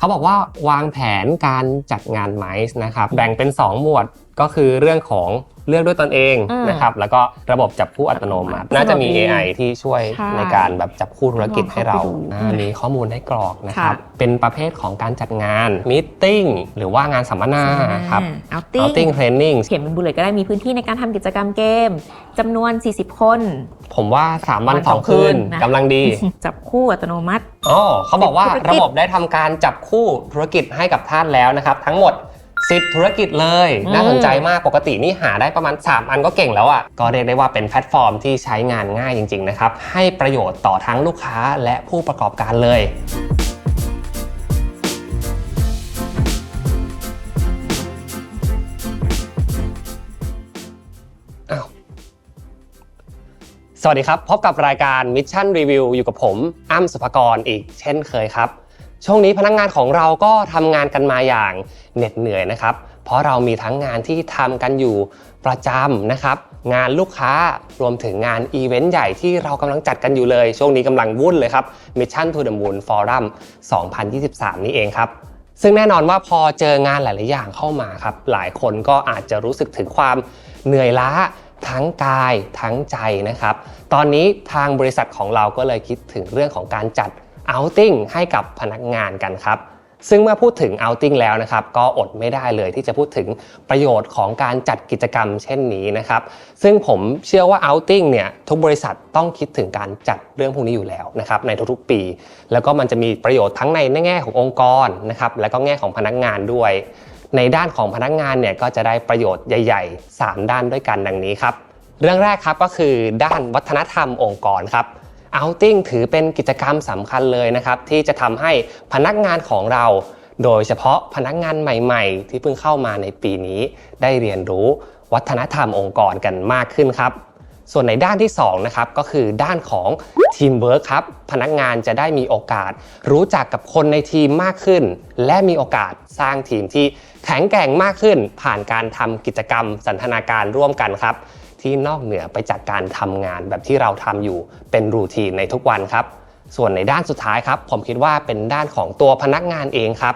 เขาบอกว่าวางแผนการจัดงานไมซ์นะครับแบ่งเป็น 2 หมวดก็คือเรื่องของ เลือกด้วยตนเองอืมนะครับแล้วก็ระบบจับคู่อัตโนมัติ น่าจะมีสะดวกดี AI ที่ช่วยใช่ในการแบบจับคู่ธุรกิจให้เราลองเข้าไปดูอ่ามีข้อมูลให้กรอกนะครับ ค่ะ เป็นประเภทของการจัดงานมิทติ้งหรือว่างานสัมมนาครับเอาติ้ง outing training เขียนเป็นบุลเลตก็ได้มีพื้นที่ในการทำกิจกรรมเกมจำนวน 40 คน ผมว่า 3 วัน วันสอง2 คืนคืนนะ กำลังดี จับคู่อัตโนมัติ อ๋อเขาบอกว่าธุรกิจระบบได้ทำการจับคู่ธุรกิจให้กับท่านแล้วนะครับ ทั้งหมด 10 ธุรกิจเลยอืมน่าสนใจมากปกตินี่หาได้ประมาณ 3 อันก็เก่งแล้วอะ่ะก็เรียกได้ว่าเป็นแพลตฟอร์มที่ใช้งานง่ายจริง ๆ นะครับ ให้ประโยชน์ต่อทั้งลูกค้าและผู้ประกอบการเลยอ้าวสวัสดีครับ พบกับรายการ Mission Review อยู่กับผมอ้ำสุภกรอีกเช่นเคยครับ ช่วงนี้พนักงงานของเราก็ทำงานกันมาอย่าง เหน็ดเหนื่อยนะครับ เพราะเรามีทั้งงานที่ทำกันอยู่ประจำนะครับ งานลูกค้ารวมถึงงานอีเวนต์ใหญ่ที่เรากำลังจัดกันอยู่เลย ช่วงนี้กำลังวุ่นเลยครับ Mission to the Moon Forum 2023 นี้เองครับ ซึ่งแน่นอนว่าพอเจองานหลาย ๆ อย่างเข้ามาครับ หลายคนก็อาจจะรู้สึกถึงความเหนื่อยล้าทั้งกายทั้งใจนะครับ ตอนนี้ทางบริษัทของเราก็เลยคิดถึงเรื่องของการจัด outing ให้กับพนักงานกันครับ ซึ่งเมื่อพูดถึง outing แล้วนะครับ ก็อดไม่ได้เลยที่จะพูดถึงประโยชน์ของการจัดกิจกรรมเช่นนี้นะครับ ซึ่งผมเชื่อว่า outing เนี่ยทุกบริษัทต้องคิดถึงการจัดเรื่องพวกนี้อยู่แล้วนะครับในทุกๆปี แล้วก็มันจะมีประโยชน์ทั้งในแง่ขององค์กรนะครับแล้วก็แง่ของพนักงานด้วย ในด้านของพนักงานเนี่ยก็จะได้ประโยชน์ใหญ่ ๆ 3 ด้านด้วยกันดังนี้ครับเรื่องแรกครับก็คือด้านวัฒนธรรมองค์กรครับ outing ถือเป็นกิจกรรมสำคัญเลยนะครับ ที่จะทำให้พนักงานของเรา โดยเฉพาะพนักงานใหม่ๆ ที่เพิ่งเข้ามาในปีนี้ ได้เรียนรู้วัฒนธรรมองค์กรกันมากขึ้นครับส่วนในด้านที่2นะครับก็คือด้านของทีมเวิร์คครับพนักงานจะได้มีโอกาส รู้จักกับคนในทีมมากขึ้น และมีโอกาสสร้างทีมที่แข็งแกร่งมากขึ้น ผ่านการทำกิจกรรมสันทนาการร่วมกันครับ ที่นอกเหนือไปจากการทำงานแบบที่เราทำอยู่เป็นรูทีนในทุกวันครับ ส่วนในด้านสุดท้ายครับ ผมคิดว่าเป็นด้านของตัวพนักงานเองครับ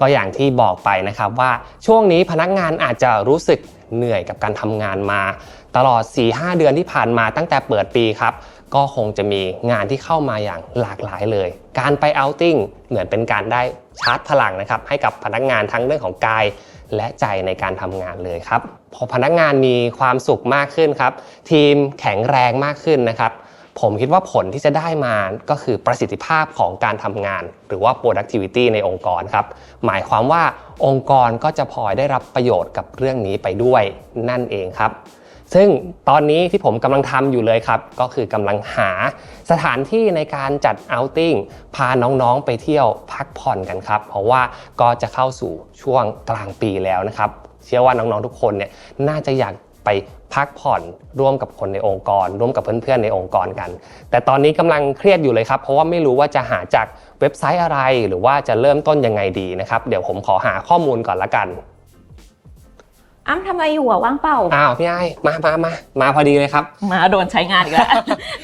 ก็อย่างที่บอกไปนะครับว่าช่วงนี้พนักงานอาจจะรู้สึกเหนื่อยกับการทำงานมา ตลอด 4-5 เดือนที่ผ่านมาตั้งแต่เปิดปีครับก็คงจะมีงานที่เข้ามาอย่างหลากหลายเลย การไปเอาท์ติ้งเหมือนเป็นการได้ชาร์จพลังนะครับให้กับพนักงานทั้งเรื่องของกาย และใจในการทำงานเลยครับ พอพนักงานมีความสุขมากขึ้นครับ ทีมแข็งแรงมากขึ้นนะครับ ผมคิดว่าผลที่จะได้มาก็คือประสิทธิภาพของการทำงาน หรือว่า productivity ในองค์กรครับ หมายความว่าองค์กรก็จะพลอยได้รับประโยชน์กับเรื่องนี้ไปด้วยนั่นเองครับ ซึ่งตอนนี้ที่ผมกำลังทำอยู่เลยครับ ก็คือกำลังหาสถานที่ในการจัด outing พาน้องๆไปเที่ยวพักผ่อนกันครับ เพราะว่าก็จะเข้าสู่ช่วงกลางปีแล้วนะครับ เชื่อว่าน้องๆทุกคนเนี่ยน่าจะอยากไปพักผ่อนร่วมกับคนในองค์กร ร่วมกับเพื่อนๆในองค์กรกัน แต่ตอนนี้กำลังเครียดอยู่เลยครับ เพราะว่าไม่รู้ว่าจะหาจากเว็บไซต์อะไร หรือว่าจะเริ่มต้นยังไงดีนะครับ เดี๋ยวผมขอหาข้อมูลก่อนละกัน อ้ำทำอะไรอยู่อะว่างเปล่าอ้าวพี่ไอ้มามามามาพอดีเลยครับ มาโดนใช้งานอีกแล้ว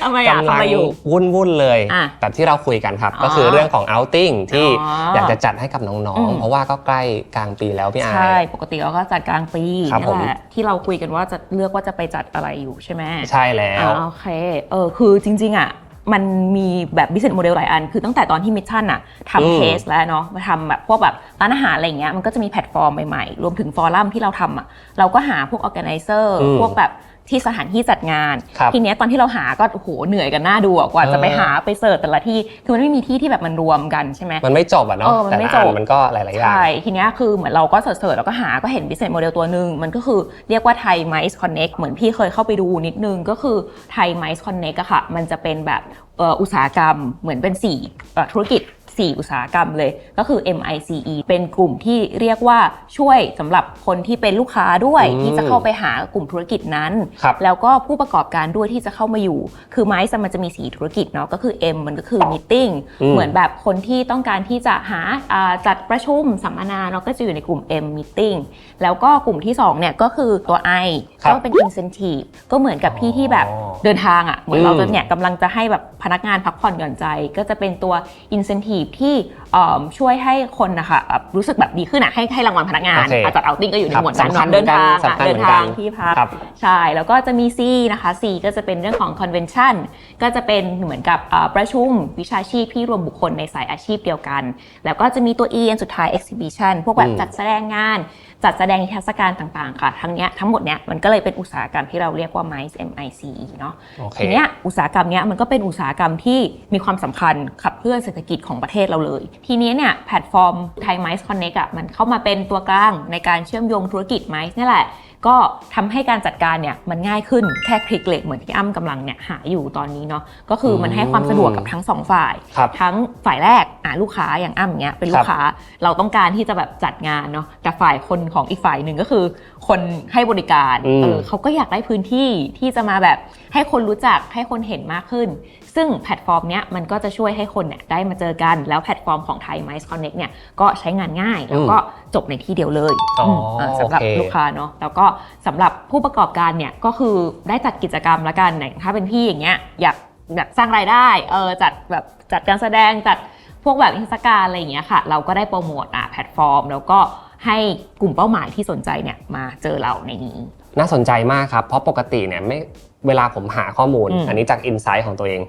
ทำไมอะกำทำลัอะไรอยู่วุ่นวุ่นๆเลยอะแบบที่เราคุยกันครับอ๋อก็คือเรื่องของ outing ที่อ๋อออยากจะจัดให้กับน้องอืมๆเพราะว่าก็ใกล้กลางปีแล้วพี่ไอ้ใช่ปกติเราก็จัดกลางปีครับนี่ผมแหละที่เราคุยกันว่าจะเลือกว่าจะไปจัดอะไรอยู่ใช่ไหมใช่แล้วอ่าโอเคเออคือจริง ๆ อะ มันมีแบบ business model หลายอัน คือตั้งแต่ตอนที่มิชชั่นอะอืมทำเคสแล้วเนาะมาทำแบบพวกแบบร้านอาหารอะไรอย่างเงี้ยมันก็จะมีแพลตฟอร์มใหม่ๆ รวมถึงฟอรัมที่เราทำอะเราก็หาพวก organizer อืมพวกแบบที่สถานที่จัดงานครับทีเนี้ยตอนที่เราหาก็โอ้โหเหนื่อยกันหน้าดูอะกว่าจะไปเออหาไปเสิร์ชแต่ละที่คือมันไม่มีที่ที่แบบมันรวมกันใช่ไหมมันไม่จบอะเนาะเออมันแต่ไม่ละจอับนมันก็หลายๆอย่างใช่ทีเนี้ยคือเหมือนเราก็เสิร์ชๆแล้วก็หาก็เห็น business model ตัวหนึ่งมันก็คือเรียกว่าไทย Mice Connect เหมือนพี่เคยเข้าไปดูนิดนึงก็คือไทย Mice Connect อะค่ะ มันจะเป็นแบบเอุตสาหกรรมเหมือนเป็น4ธุรกิจ 4 อุตสาหกรรมเลย ก็คือ MICE เป็นกลุ่มที่เรียกว่าช่วยสำหรับคนที่เป็นลูกค้าด้วยอืมที่จะเข้าไปหากลุ่มธุรกิจนั้น ครับแล้วก็ผู้ประกอบการด้วยที่จะเข้ามาอยู่ คือไมซ์มันจะมี4ธุรกิจเนาะก็คือ M มันก็คือ meeting อืม เหมือนแบบคนที่ต้องการที่จะหาอ่าจัดประชุมสัมมนาเนาะก็จะอยู่ในกลุ่ม M meeting แล้วก็กลุ่มที่2เนี่ยก็คือตัว I ครับก็เป็น incentive ก็เหมือนกับพี่ที่แบบอ๋อเดินทางอะ่ะเหมือนอืมเราจะเนี่ยกำลังจะให้แบบพนักงานพักผ่อนหย่อนใจ ก็จะเป็นตัว incentive ที่เอิ่มช่วยให้คนนะคะแบบรู้สึกแบบดีขึ้นอะให้ให้รางวัลพนักงานโอเคอาจัดเอาติ้งก็อยู่ในครับหมวดนั้นสำคัญเนาะเดินทางสำคัญเดินเหมือนกัทานงที่พักครับใช่แล้วก็จะมี C นะคะ C ก็จะเป็นเรื่องของ convention ก็จะเป็นเหมือนกับเอ่อประชุมวิชาชีพที่รวมบุคคลในสายอาชีพเดียวกัน แล้วก็จะมีตัว E อันสุดท้าย exhibition พวกแบบอืมจัดแสดงงาน จัดแสดงนิทรรศการต่างๆ ค่ะทั้งเนี้ยทั้งหมดเนี้ยมันก็เลยเป็นอุตสาหกรรมที่เราเรียกว่า MICE MICE เนาะโอเคทีเนี้ยอุตสาหกรรมเนี้ยมันก็เป็นอุตสาหกรรมที่มีความสำคัญขับเคลื่อนเศรษฐกิจของประเทศเราเลย ทีนี้เนี่ยแพลตฟอร์มไทย Mice Connect อะมันเข้ามาเป็นตัวกลางในการเชื่อมโยงธุรกิจ Mice นี่แหละ ก็ทำให้การจัดการเนี่ยมันง่ายขึ้นแค่คลิกเหล็กเหมือนที่อ้ำกำลังเนี่ยหาอยู่ตอนนี้เนาะก็คือมันให้ความสะดวกกับทั้งสองฝ่ายครับทั้งฝ่ายแรกอ่าลูกค้าอย่างอ้ำอย่างเงี้ยเป็นลูครักบค้าเราต้องการที่จะแบบจัดงานเนาะแต่ฝ่ายคนของอีกฝ่ายหนึ่งก็คือ คนให้บริการอืมเออเขาก็อยากได้พื้นที่ที่จะมาแบบให้คนรู้จักให้คนเห็นมากขึ้นซึ่งแพลตฟอร์มเนี้ยมันก็จะช่วยให้คนเนี่ยได้มาเจอกัน แล้วแพลตฟอร์มของไทย Mice Connect เนี่ยก็ใช้งานง่าย แล้วก็จบในที่เดียวเลยอ๋อมอ่าสำหรับโอเค ลูกค้าเนาะแล้วก็สำหรับผู้ประกอบการเนี่ยก็คือได้จัดกิจกรรมละกันอย่างถ้าเป็นพี่อย่างเงี้ยอยากอยากสร้างรายได้เออจัดแบบจัดการแสดงจัดพวกแบบนิทรรศการอะไรอย่างเงี้ยค่ะ เราก็ได้โปรโมทอะแพลตฟอร์ม แล้วก็ให้กลุ่มเป้าหมายที่สนใจเนี่ยมาเจอเราในนี้ น่าสนใจมากครับ เพราะปกติเนี่ยไม่เวลาผมหาข้อมูลอืมอันนี้จากอินไซต์ของตัวเอง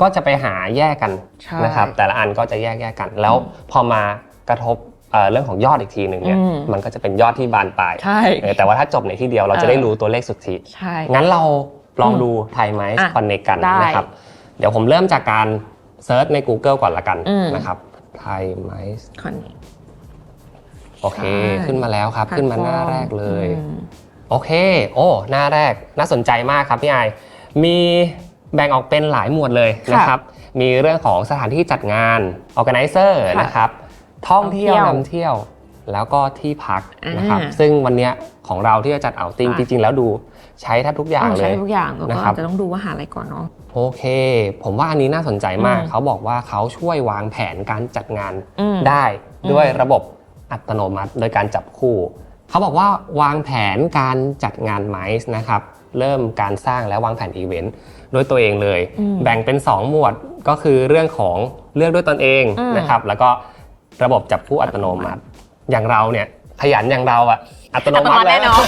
ก็จะไปหาแยกกันใช่นะครับ แต่ละอันก็จะแยกแยกกัน แล้วพอมากระทบเอ่อเรื่องของยอดอีกทีหนึ่งเนี่ยอืมมันก็จะเป็นยอดที่บานปลายใช่เออแต่ว่าถ้าจบในที่เดียวเราเออจะได้รู้ตัวเลขสุทธิใช่งั้นเราลองดูไทยไหมอะคอนเน c กันได้นะครับ เดี๋ยวผมเริ่มจากการเซิร์ชใน Google ก่อนละกันอืมนะครับไทยไหมคอนเนคโอเคใช่ขึ้นมาแล้วครับ ขึ้นมาหน้าแรกเลยอืม โอเค โอ้ หน้าแรกน่าสนใจมากครับพี่ไอายมีแบ่งออกเป็นหลายหมวดเลยค่ะนะครับ มีเรื่องของสถานที่จัดงาน organizer ค่ะนะครับท่องเที่ยวท่องเที่ยวนำเที่ยว แล้วก็ที่พักอ่านนะครับ ซึ่งวันเนี้ยของเราที่จะจัดเอาติ้งอะจริง ๆ แล้วดูใช้แทบทุกอย่างอ๋อเลใช้ยทุกอย่างแต่นะก็ครับอาจจะต้องดูว่าหาอะไรก่อนเนาะ โอเค ผมว่าอันนี้น่าสนใจมากอืมเขาบอกว่าเขาช่วยวางแผนการจัดงานอืมได้ด้วยอืมระบบอัตโนมัติโดยการจับคู่ เขาบอกว่าวางแผนการจัดงานไมซ์นะครับเริ่มการสร้างและวางแผนอีเวนต์ด้วยตัวเองเลยอืมแบ่งเป็น 2 หมวดก็คือเรื่องของเลือกด้วยตนเองอืมนะครับแล้วก็ระบบจับคู่อัตโนมัติ อย่างเราเนี่ยขยันอย่างเราอะอัตโนอัตโนมัมัติติแน่นอน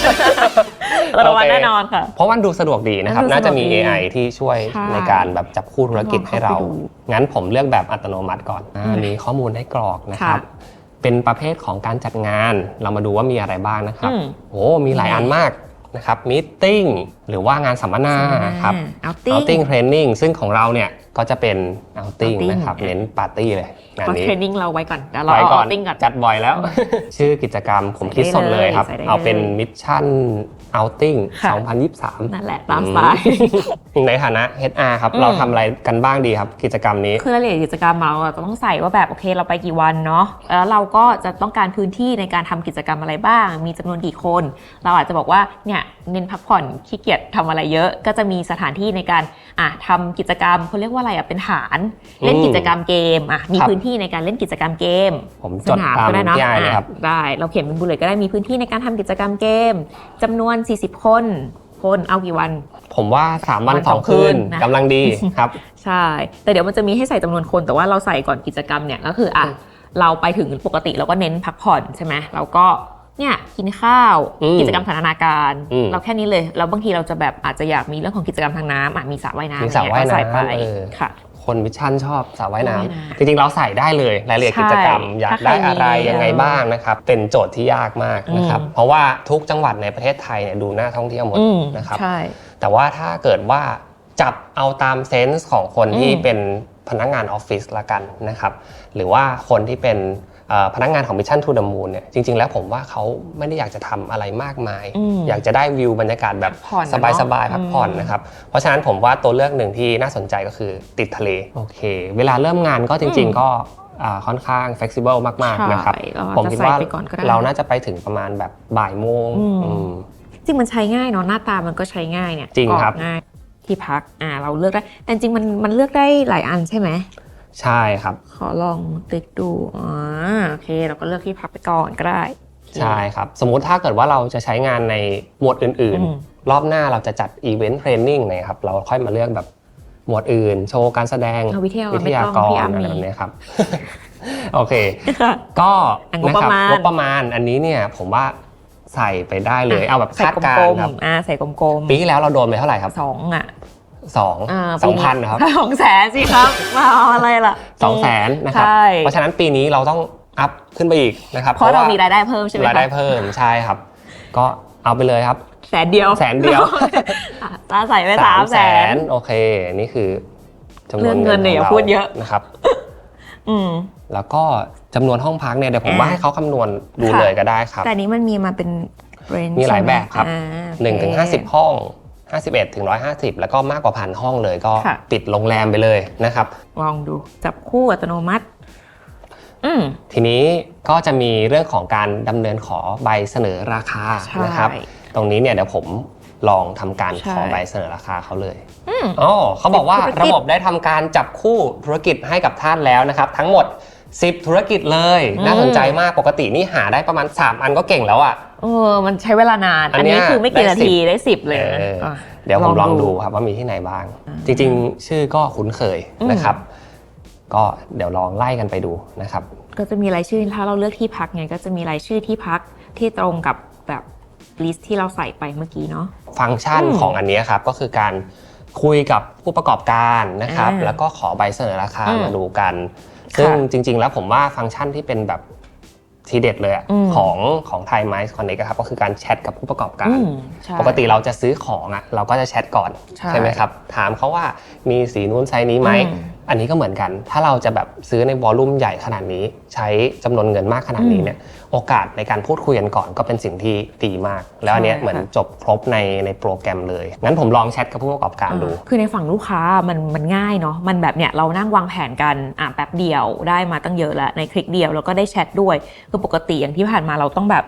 อัตโนมัติโอเคแน่นอนค่ะเพราะว่าดูสะดวกดีนะครับดูน่าสะดวกจะมีดี AI ที่ช่วยใช่ในการแบบจับคู่ธุรกิจให้เราลองเข้าไปดูงั้นผมเลือกแบบอัตโนมัติก่อนอ่าอืมมีข้อมูลให้กรอกนะครับค่ะ เป็นประเภทของการจัดงาน เรามาดูว่ามีอะไรบ้างนะครับอืม โอ้มีหลายอันมากนะครับมีติ้งหรือว่างานสัมมนาครับ เอาติ้ง outing training ซึ่งของเราเนี่ยก็จะเป็น outing outing นะครับ เน้นปาร์ตี้เลยงานก็นี้เทรนนิ่งเราไว้ก่อนเดี๋ยวเราไปเอาก่อนเอาติ้งก่อนจัดบ่อยแล้ว ชื่อกิจกรรมผมคิดสดเลยครับใส่ได้เลยเอาเป็นมิชชั่น outing ค่ะ2023 นั่นแหละ ตามสไตล์ในฐานะ HR ครับอืมเราทำอะไรกันบ้างดีครับ กิจกรรมนี้ คือรายละเอียดกิจกรรมเราอะต้องใส่ว่าแบบโอเคเราไปกี่วันเนาะแล้วเราก็จะต้องการพื้นที่ในการทำกิจกรรมอะไรบ้าง มีจำนวนกี่คน เราอาจจะบอกว่าเนี่ยเน้นพักผ่อนขี้เกียจทำอะไรเยอะ ก็จะมีสถานที่ในการอะทำกิจกรรมเขาเรียกว่าอะไรอะเป็นฐาน เล่นอืมกิจกรรมเกมอะมีครับพื้นที่ในการเล่นกิจกรรมเกมผมสจดนามตามก็ได้เนาะพี่ไอเลยครับอะได้เราเขียนเป็นบุลเลตก็ได้มีพื้นที่ในการทำกิจกรรมเกมจำนวน 40 คนคนเอากี่วัน ผมว่า 3 วันวันสสอองงคืนคืนนะกำลังดีครับ ใช่ แต่เดี๋ยวมันจะมีให้ใส่จำนวนคนแต่ว่าเราใส่ก่อนกิจกรรมเนี่ยก็คืออะอืมเราไปถึงปกติเราก็เน้นพักผ่อนใช่ไหมเราก็เนี่ยกินข้าวอืมกิจกรรมสันทนาการอืมเราแค่นี้เลยแล้วบางทีเราจะแบบอาจจะอยากมีเรื่องของกิจกรรมทางน้ำอะมีสระว่ายน้ำมีสระอะไรเงี้ก็ใส่ไปว่ายน้ำเออค่ะ คนมิชชั่นชอบสระว่ายน้ว่ายน้ำำจริงๆเราใส่ได้เลยรายละเอียดใช่กิจกรรม อยากถ้าใครได้อะไรมียังไงบ้างนะครับเป็นโจทย์ที่ยากมากนะครับอืมเพราะว่าทุกจังหวัดในประเทศไทยเนี่ยดูน่าท่องเที่ยวหมดอืมนะครับใช่แต่ว่าถ้าเกิดว่าจับเอาตามเซนส์ของคนที่อืมเป็น พนักงานออฟฟิศละกันนะครับ หรือว่าคนที่เป็นเอ่อพนักงานของ Mission to the Moon เนี่ยจริง ๆ แล้วผมว่าเขาไม่ได้อยากจะทำอะไรมากมายอืมอยากจะได้วิวบรรยากาศแบบพักผ่อนสบายอะสเนาะบายพักผ่อนอืมนะครับ เพราะฉะนั้นผมว่าตัวเลือกหนึ่งที่น่าสนใจก็คือติดทะเลโอเค เวลาเริ่มงานก็จริง ๆ ก็อ่าค่อนข้าง flexible มากๆนะครับใช่เราอาจผมจะคิดใส่ว่าไปก่อนก็ได้เราน่าจะไปถึงประมาณแบบบ่ายโมงอืมอืมจริงมันใช้ง่ายเนาะหน้าตามันก็ใช้ง่ายเนี่ยจริงกอครับง่าย ที่พักอ่าเราเลือกได้ แต่จริงๆมันมันเลือกได้หลายอันใช่ไหมใช่ครับ ขอลองติ๊กดูอ๋อโอเค เราก็เลือกที่พักไปก่อนก็ได้โอเคใช่ครับ สมมุติถ้าเกิดว่าเราจะใช้งานในหมวดอื่นอืมๆรอบหน้าเราจะจัดอีเวนต์เทรนนิ่งเนี่ยครับเราค่อยมาเลือกแบบหมวดอื่น โชว์การแสดงเอาวิทยาวิทยากไม่ต้องรพี่อ้ำอะไรมีแบบนี้ครับโอเคค่ะก็อะงบนะประครับมาณงบประมาณอันนี้เนี่ยผมว่า ใส่ไปได้เลย เอาแบบใส่คาดกการลณ์มครับๆอ่าใส่กลมปีที่แล้วเราโดนไปเท่าไหร่ครับๆสองอะสองอ่าสองปีพันนะครับสองแสนสิครับมาเอาอะไรล่ะสองแสนนะครับใช่เพราะฉะนั้นปีนี้เราต้องอัพขึ้นไปอีกนะครับเพราะเรามีรายได้เพิ่มใช่ไหมรายได้คะเพิ่มใช่ครับ ก็เอาไปเลยครับ แสนเดียวแสนเดียวอะตาใส่ไปสามแสนโอเค นี่คือจำนวนเรื่องเงินเนี่ยขอย่าราพูดเยอะนะครับอืม แล้วก็จำนวนห้องพักเนี่ยเดี๋ยวผมอ่าว่าให้เขาคำนวณดูค่ะเลยก็ได้ครับ แต่อันนี้มันมีมาเป็น range มีหลายใช่ไแบบครับอ่าหนึ่งถึงโอเคห้าสิบห้องห้าสิบเอ็ดถึงร้อยห้าสิบแล้วก็มากกว่าพันห้องเลยก็ค่ะปิดโรงแรมไปเลยนะครับ ลองดูจับคู่อัตโนมัติอืมทีนี้ก็จะมีเรื่องของการดำเนินขอใบเสนอราคาใช่นะครับ ตรงนี้เนี่ยเดี๋ยวผม ลองทำการใช่ขอใบเสนอราคาเขาเลย อืม อ๋อเขาบอกว่าธุรกิจระบบได้ทำการจับคู่ธุรกิจให้กับท่านแล้วนะครับ ทั้งหมด 10 ธุรกิจเลย อืม น่าสนใจมากปกตินี่หาได้ประมาณ 3 อันก็เก่งแล้วอะ เออมันใช้เวลานาน อัอันนเนี้นี้ยคือไม่กี่ได้นาทีได้สิบเลยนะเอออะ เดี๋ยวผมลองดูครับว่ามีที่ไหนบ้างอ่าจริงๆ ชื่อก็คุ้นเคยอืมนะครับ ก็เดี๋ยวลองไล่กันไปดูนะครับ ก็จะมีรายชื่อถ้าเราเลือกที่พักไงก็จะมีรายชื่อที่พักที่ตรงกับแบบ ลิสต์ที่เราใส่ไปเมื่อกี้เนาะ ฟังก์ชันอืมของอันเนี้ยครับก็คือการคุยกับผู้ประกอบการนะครับ อ่าแล้วก็ขอใบเสนอราคาอืมมาดูกันค่ะซึ่งจริง ๆ แล้วผมว่าฟังก์ชันที่เป็นแบบทีเด็ดเลยอะอืม ของของไทยไมซ์คอนเนครับก็คือการแชทกับผู้ประกอบการ อืมใช่ ปกติเราจะซื้อของอะเราก็จะแชทก่อนใช่ไหมครับถามเขาว่ามีสีนู้นไซส์นี้ไหม อืมอันนี้ก็เหมือนกัน ถ้าเราจะแบบซื้อในวอลลุ่มใหญ่ขนาดนี้ ใช้จำนวนเงินมากขนาดนี้เนี่ย โอกาสในการพูดคุยกันก่อนก็เป็นสิ่งที่ดีมาก แล้วอันเนี้ยใช่ค่ะเหมือนจบครบในในโปรแกรมเลย งั้นผมลองแชทกับผู้ประกอบการดูอ่าคือในฝั่งลูกค้ามันมันง่ายเนาะ มันแบบเนี่ยเรานั่งวางแผนกันอะแป๊บเดียวได้มาตั้งเยอะแล้วในคลิกเดียวแล้วก็ได้แชทด้วย คือปกติอย่างที่ผ่านมาเราต้องแบบ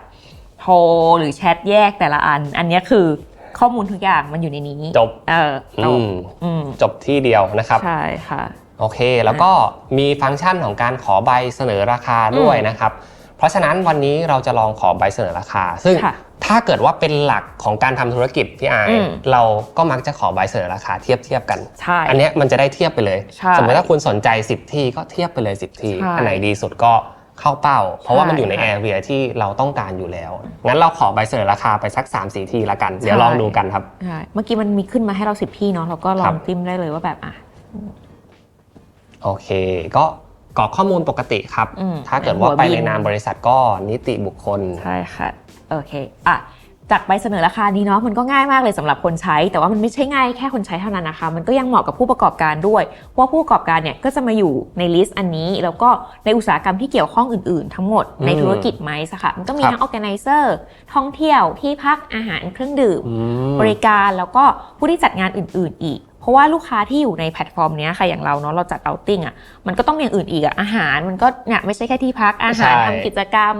โทรหรือแชทแยกแต่ละอัน อันเนี้ยคือข้อมูลทุกอย่างมันอยู่ในนี้ จบ เออจอืบมอืมจบที่เดียวนะครับ ใช่ค่ะ โอเค แล้วก็มีฟังก์ชันของการขอใบเสนอราคาด้วยนะครับ เพราะฉะนั้นวันนี้เราจะลองขอใบเสนอราคา ซึ่งค่ะถ้าเกิดว่าเป็นหลักของการทำธุรกิจพี่ไอายอืมเราก็มักจะขอใบเสนอราคาเทียบเทียบกันใช่อันเนี้ยมันจะได้เทียบไปเลยใช่สมมติถ้าคุณสนใจ 10 ที่ก็เทียบไปเลย 10 ที่ใช่อันไหนดีสุดก็เข้าเป้า เพราะว่ามันอยู่ในใช่แอค่ะเรียที่เราต้องการอยู่แล้ว งั้นเราขอใบเสนอราคาไปสัก 3-4 ที่ละกัน เดี๋ยวใช่ลองดูกันครับใช่เมื่อกี้มันมีขึ้นมาให้เราสิบที่เนาะเราก็ลครัองบจิ้มได้เลยว่าแบบอะ โอเค ก็กรอกข้อมูลปกติครับ อืมถ้าเกิดว่าหัวไปบินในนามบริษัทก็นิติบุคคล ใช่ค่ะโอเคอะจากใบเสนอราคานี้เนาะมันก็ง่ายมากเลยสำหรับคนใช้ แต่ว่ามันไม่ใช่ง่ายแค่คนใช้เท่านั้นนะคะ มันก็ยังเหมาะกับผู้ประกอบการด้วยเพราะว่าผู้ประกอบการเนี่ยก็จะมาอยู่ในลิสต์อันนี้ แล้วก็ในอุตสาหกรรมที่เกี่ยวข้องอื่นๆ ทั้งหมดในอืมธุรกิจไมซ์อะค่ะมันก็มีครับ ทั้ง organizer ท่องเที่ยวที่พักอาหารเครื่องดื่ม อืม บริการแล้วก็ผู้ที่จัดงานอื่น ๆ อีกเพ ราะว่าลูกค้าที่อยู่ในแพลตฟอร์มเนี้ยค่ะอย่างเราเนาะเราจัดเอาติ้งอะมันก็ต้องมีอย่างอื่นอีกอะอาหารมันก็เนี่ยไม่ใช่แค่ที่พักอาหารใช่ทำกิจกรรม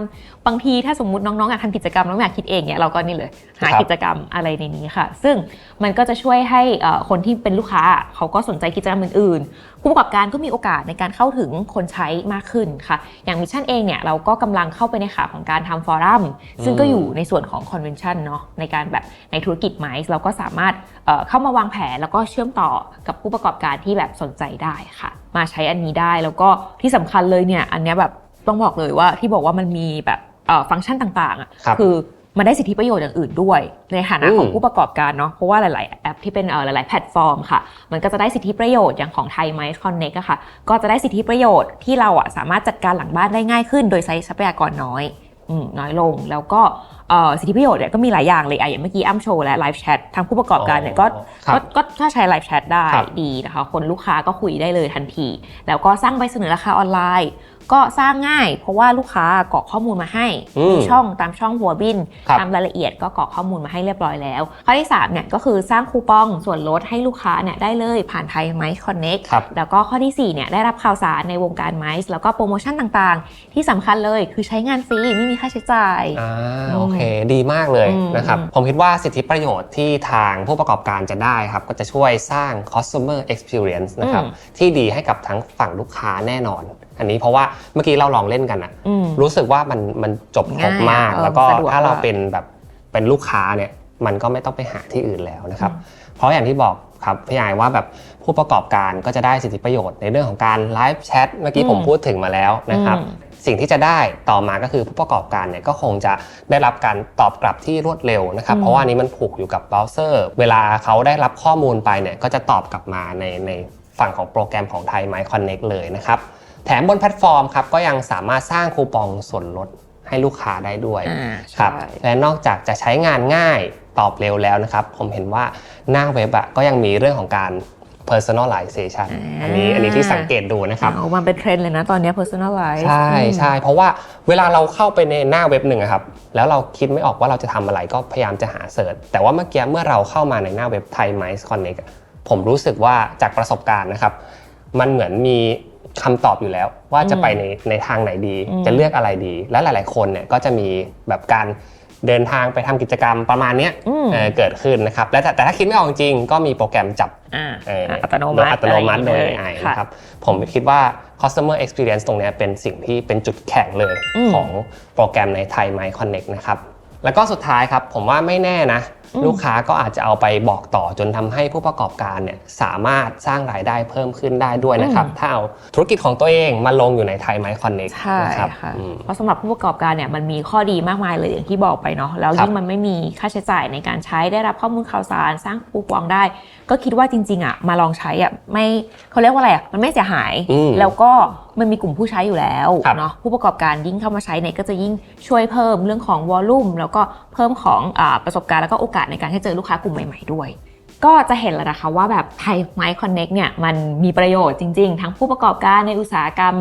บางทีถ้าสมมติน้องๆอยากทำกิจกรรมแล้วไม่อยากคิดเองเนี่ยเราก็นี่เลยหาครับกิจกรรมอะไรในนี้ค่ะ ซึ่งมันก็จะช่วยให้เอ่อคนที่เป็นลูกค้าเขาก็สนใจกิจกรรมอื่นๆผู้ประกอบการก็มีโอกาสในการเข้าถึงคนใช้มากขึ้นค่ะ อย่างมิชชั่นเองเนี่ยเราก็กำลังเข้าไปในขาของการทำฟอรัมซึ่งก็อยู่ในส่วนของคอนเวนชั่นเนาะในการแบบในธุรกิจไมซ์เราก็สามารถเอ่อเข้ามาวางแผนแล้วก็เชื่อมต่อกับผู้ประกอบการที่แบบสนใจได้ค่ะ มาใช้อันนี้ได้แล้วก็ที่สำคัญเลยเนี่ยอันเนี้ยแบบต้องบอกเลยว่าที่บอกว่ามันมีแบบเอ่อฟังก์ชันต่างๆอะครับคือมันได้สิทธิประโยชน์อย่างอื่นด้วย ในฐานะอืมของผู้ประกอบการเนาะเพราะว่าหลาย ๆ แอปที่เป็นเอ่อหลาย ๆ แพลตฟอร์มค่ะ มันก็จะได้สิทธิประโยชน์อย่างของไทย m i c e Connect อะค่ะ ก็จะได้สิทธิประโยชน์ที่เราอะสามารถจัดการหลังบ้านได้ง่ายขึ้น โดยใช้ทรัพยากรน้อยอืมน้อยลง แล้วก็เอ่อ สิทธิประโยชน์เนี่ยก็มีหลายอย่างเลยอะอย่างเมื่อกี้อ้ำโชว์และไลฟ์แชททางผู้ประกอบการเนี่ยก็ครับก็ก็ถ้าใช้ไลฟ์แชทได้ครับดีนะคะ คนลูกค้าก็คุยได้เลยทันที แล้วก็สร้างใบเสนอราคาออนไลน์ ก็สร้างง่าย เพราะว่าลูกค้ากรอกข้อมูลมาให้อืมมีช่องตามช่องหัวบินครับตามรายละเอียดก็กรอกข้อมูลมาให้เรียบร้อยแล้ว ข้อที่3เนี่ยก็คือสร้างคูปองส่วนลดให้ลูกค้าเนี่ยได้เลยผ่านไทยไมซ์คอนเน็กครับแล้วก็ข้อที่4เนี่ยได้รับข่าวสารในวงการไมซ์แล้วก็โปรโมชั่นต่างๆ ที่สำคัญเลยคือใช้งานฟรีไม่มีค่าใช้จ่ายอ่าโอเคดีมากเลยอืมนะครับผมคิดว่าสิทธิประโยชน์ที่ทางผู้ประกอบการจะได้ครับก็จะช่วยสร้าง customer experience นะครับอืมที่ดีให้กับทั้งฝั่งลูกค้าแน่นอน อันนี้เพราะว่าเมื่อกี้เราลองเล่นกันอะอืม รู้สึกว่ามันมันจบครบง่ายมากเออแล้วก็สะดวกถ้าเรากว่าเป็นแบบเป็นลูกค้าเนี่ยมันก็ไม่ต้องไปหาที่อื่นแล้วนะครับ เพราะอย่างที่บอกครับพี่ใหญ่ว่าแบบผู้ประกอบการก็จะได้สิทธิประโยชน์ในเรื่องของการไลฟ์แชทเมื่อกี้อืมผมพูดถึงมาแล้วนะครับ อืม สิ่งที่จะได้ต่อมาก็คือผู้ประกอบการเนี่ยก็คงจะได้รับการตอบกลับที่รวดเร็วนะครับ อืม เพราะว่าอันนี้มันผูกอยู่กับเบราว์เซอร์ เวลาเขาได้รับข้อมูลไปเนี่ยก็จะตอบกลับมาในในฝั่งของโปรแกรมของไทย My Connect เลยนะครับ แถมบนแพลตฟอร์มครับก็ยังสามารถสร้างคูปองส่วนลดให้ลูกค้าได้ด้วยอ่าครับใช่และนอกจากจะใช้งานง่ายตอบเร็วแล้วนะครับ ผมเห็นว่าหน้าเว็บอะก็ยังมีเรื่องของการ personalization อ่าอันนี้อันนี้ที่สังเกตดูนะครับเอามันเป็นเทรนด์เลยนะตอนเนี้ย personalize ใช่อืมใช่เพราะว่าเวลาเราเข้าไปในหน้าเว็บหนึ่งอะครับ แล้วเราคิดไม่ออกว่าเราจะทำอะไรก็พยายามจะหาเสิร์ชแต่ว่าเมื่อกี้เมื่อเราเข้ามาในหน้าเว็บไทย Mice Connect อะผมรู้สึกว่าจากประสบการณ์นะครับ มันเหมือนมี คำตอบอยู่แล้ว ว่าจะไปในในทางไหนดีอืมจะเลือกอะไรดี และหลาย ๆ คนเนี่ยก็จะมีแบบการเดินทางไปทำกิจกรรมประมาณเนี้ยอืมเอ่อเกิดขึ้นนะครับและแต่แต่ถ้าคิดไม่ออกจริงๆก็มีโปรแกรมจับอ่าเอ่ออัตโนมัติโดยอัตโนมัติโดยอะไอ AI างเงี้นะครับผมคิดว่า customer experience ตรงเนี้ยเป็นสิ่งที่เป็นจุดแข็งเลยอืมของโปรแกรมในไทย My Connect นะครับแล้วก็สุดท้ายครับผมว่าไม่แน่นะอืม ลูกค้าก็อาจจะเอาไปบอกต่อจนทำให้ผู้ประกอบการเนี่ยสามารถสร้างรายได้เพิ่มขึ้นได้ด้วยนะครับ ถ้าเอาธุรกิจของตัวเองมาลงอยู่ในไทย My Connect ใช่นะครับค่ะอืมเพราะสำหรับผู้ประกอบการเนี่ยมันมีข้อดีมากมายเลยอย่างที่บอกไปเนาะแล้วครับยิ่งมันไม่มีค่าใช้จ่ายในการใช้ได้รับข้อมูลข่าวสารสร้างคูปองได้ ก็คิดว่าจริง ๆอะมาลองใช้อะไม่เขาเรียกว่าอะไรอะมันไม่เสียหายอืมแล้วก็มันมีกลุ่มผู้ใช้อยู่แล้วครับเนาะผู้ประกอบการยิ่งเข้ามาใช้เนี่ยก็จะยิ่งช่วยเพิ่มเรื่องของวอลลุ่มแล้วก็เพิ่มของอาประสบการณ์แล้วก็โอกาสในการให้เจอลูกค้ากลุ่มใหม่ ๆ ด้วย ก็จะเห็นแล้วนะคะว่าแบบไทยไมค์คอนเน็กเนี่ยมันมีประโยชน์จริง ๆ ทั้งผู้ประกอบการในอุตสาหกรรม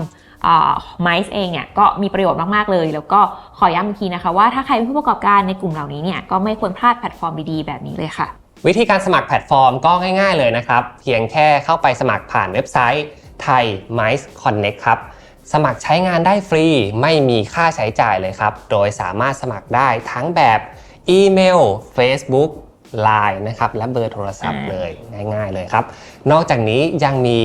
ไมซ์เองเนี่ยก็มีประโยชน์มาก ๆ เลย แล้วก็ขอย้ำอีกทีนะคะว่าถ้าใครเป็นผู้ประกอบการในกลุ่มเหล่านี้เนี่ยก็ไม่ควรพลาดแพลตฟอร์มดีๆแบบนี้เลยค่ะ วิธีการสมัครแพลตฟอร์มก็ง่าย ๆ เลยนะครับ เพียงแค่เข้าไปสมัครผ่านเว็บไซต์ไทย Mice Connect ครับ สมัครใช้งานได้ฟรี ไม่มีค่าใช้จ่ายเลยครับ โดยสามารถสมัครได้ทั้งแบบ อีเมล Facebook Line นะครับและเบอร์โทรศัพท์อ่าเลยง่ายๆเลยครับ นอกจากนี้ยังมี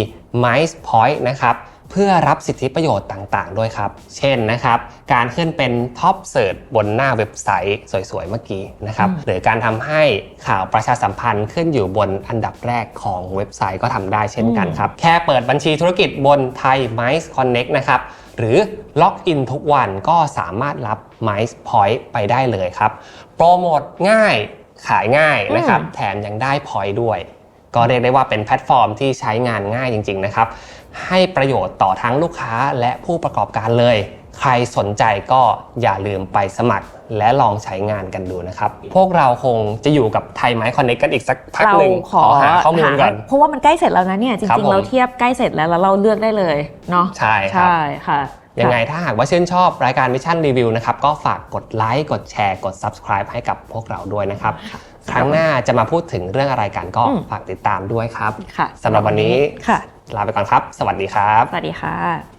Mice Point นะครับเพื่อรับสิทธิประโยชน์ต่างๆ ด้วยครับ เช่นนะครับ การขึ้นเป็นท็อปเสิร์ชบนหน้าเว็บไซต์สวยๆ เมื่อกี้นะครับ หรือการทำให้ข่าวประชาสัมพันธ์ขึ้นอยู่บนอันดับแรกของเว็บไซต์ก็ทำได้เช่นกันครับ แค่เปิดบัญชีธุรกิจบนไทย Mice Connect นะครับ หรือ ล็อกอินทุกวันก็สามารถรับ Mice Point ไปได้เลยครับ โปรโมทง่ายขายง่ายนะครับอืมแถมยังได้ Point ด้วย ก็เรียกได้ว่าเป็นแพลตฟอร์มที่ใช้งานง่ายจริง ๆ นะครับ ให้ประโยชน์ต่อทั้งลูกค้าและผู้ประกอบการเลย ใครสนใจก็อย่าลืมไปสมัครและลองใช้งานกันดูนะครับ พวกเราคงจะอยู่กับไทยไม้คอนเน็กกันอีกสักพักเราหนึ่งขอหาข้อมูลก่อนหาเพราะว่ามันใกล้เสร็จแล้วนะเนี่ยจครับริงผมๆเราเทียบใกล้เสร็จแล้วแล้วเราเลือกได้เลยเนาะใช่ครับใช่ค่ะ ยังไงถ้าหากว่าชื่นชอบรายการ Mission Review นะครับก็ฝากกดไลค์กดแชร์กด Subscribe ให้กับพวกเราด้วยนะครับครั้งหน้าจะมาพูดถึงเรื่องอะไรกันก็อืมฝากติดตามด้วยครับค่ะสำหรับวันนี้ค่ะลาไปก่อนครับ สวัสดีครับ สวัสดีค่ะ